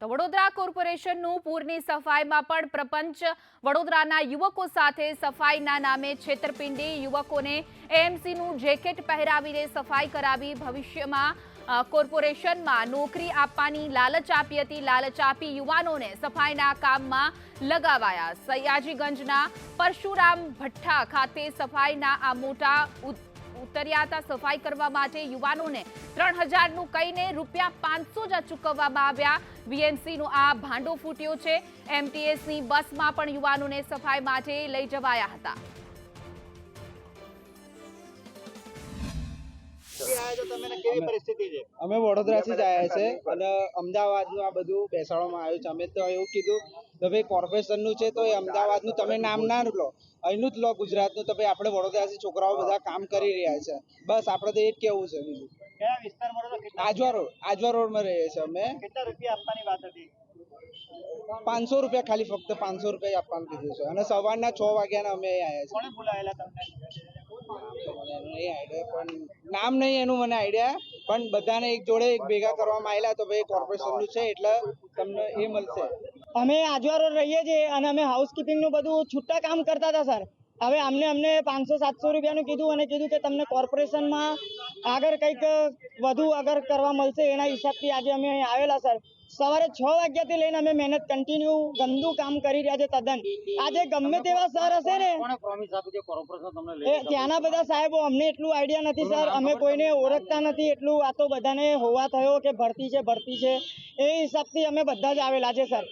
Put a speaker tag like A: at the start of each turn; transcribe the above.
A: તો વડોદરા કોર્પોરેશનનું પૂરની સફાઈમાં પણ પ્રપંચ. વડોદરાના યુવકો સાથે સફાઈના નામે છેતરપિંડી. યુવકોને એએમસીનું જેકેટ પહેરાવીને સફાઈ કરાવી ભવિષ્યમાં કોર્પોરેશનમાં નોકરી આપવાની લાલચ આપી હતી. લાલચ આપી યુવાનોને સફાઈના કામમાં લગાવાયા. સયાજીગંજના પરશુરામ ભઠ્ઠા ખાતે સફાઈના આ મોટા ઉતર્યા હતા સફાઈ કરવા માટે યુવાનોને ત્રણ હજારનું કહીને રૂપિયા પાંચસો જ ચૂકવવામાં આવ્યા. વીએમસીનો આ ભાંડો ફૂટ્યો છે. એમટીએસની બસમાં પણ યુવાનોને સફાઈ માટે લઈ જવાયા હતા.
B: અમે વડોદરાથી જ આવ્યા છે અને અમદાવાદનું આ બધું બેસાડવામાં આવ્યું છે. અમે તો એવું કીધું તો ભાઈ કોર્પોરેશનનું છે તો એ અમદાવાદનું તમે નામ ના લો. અહીંનું જ લો ગુજરાતનું. તો ભાઈ આપણે વડોદરાથી છોકરાઓ બધા કામ કરી રહ્યા છે. બસ આપણે તો એ જ કેવું છે બીજું. આજવા રોડ આજવા રોડમાં રહીએ છીએ અમે.
C: કેટલા રૂપિયા આપવાની વાત હતી?
B: પાંચસો રૂપિયા ખાલી ફક્ત પાંચસો રૂપિયા આપવાનું કીધું છે. અને સવારના છ વાગ્યાના અમે આવ્યા
C: છીએ. બોલાવેલા તમને?
B: નામ નહીં, એનું મને આઈડિયા પણ બધાને એક જોડે એક ભેગા કરવામાં આવેલા તો ભાઈ કોર્પોરેશનનું છે એટલે તમને એ મળશે.
D: અમે આજવારો રહીએ છીએ અને અમે હાઉસકીપિંગનું બધું છૂટા કામ કરતા હતા સર હવે અમને અમને પાંચસો, સાતસો રૂપિયાનું કીધું અને કીધું કે તમને કોર્પોરેશનમાં આગળ કંઈક વધુ આગળ કરવા મળશે એના હિસાબથી આજે અમે અહીં આવેલા સર. સવારે છ વાગ્યાથી લઈને અમે મહેનત કન્ટિન્યુ ગંદુ કામ કરી રહ્યા છે તદ્દન. આજે ગમે તેવા સર હશે ને ત્યાંના બધા સાહેબો અમને એટલું આઈડિયા નથી સર. અમે કોઈને ઓળખતા નથી એટલું આ તો બધાને હોવા થયો કે ભરતી છે ભરતી છે. એ હિસાબથી અમે બધા જ આવેલા છે સર.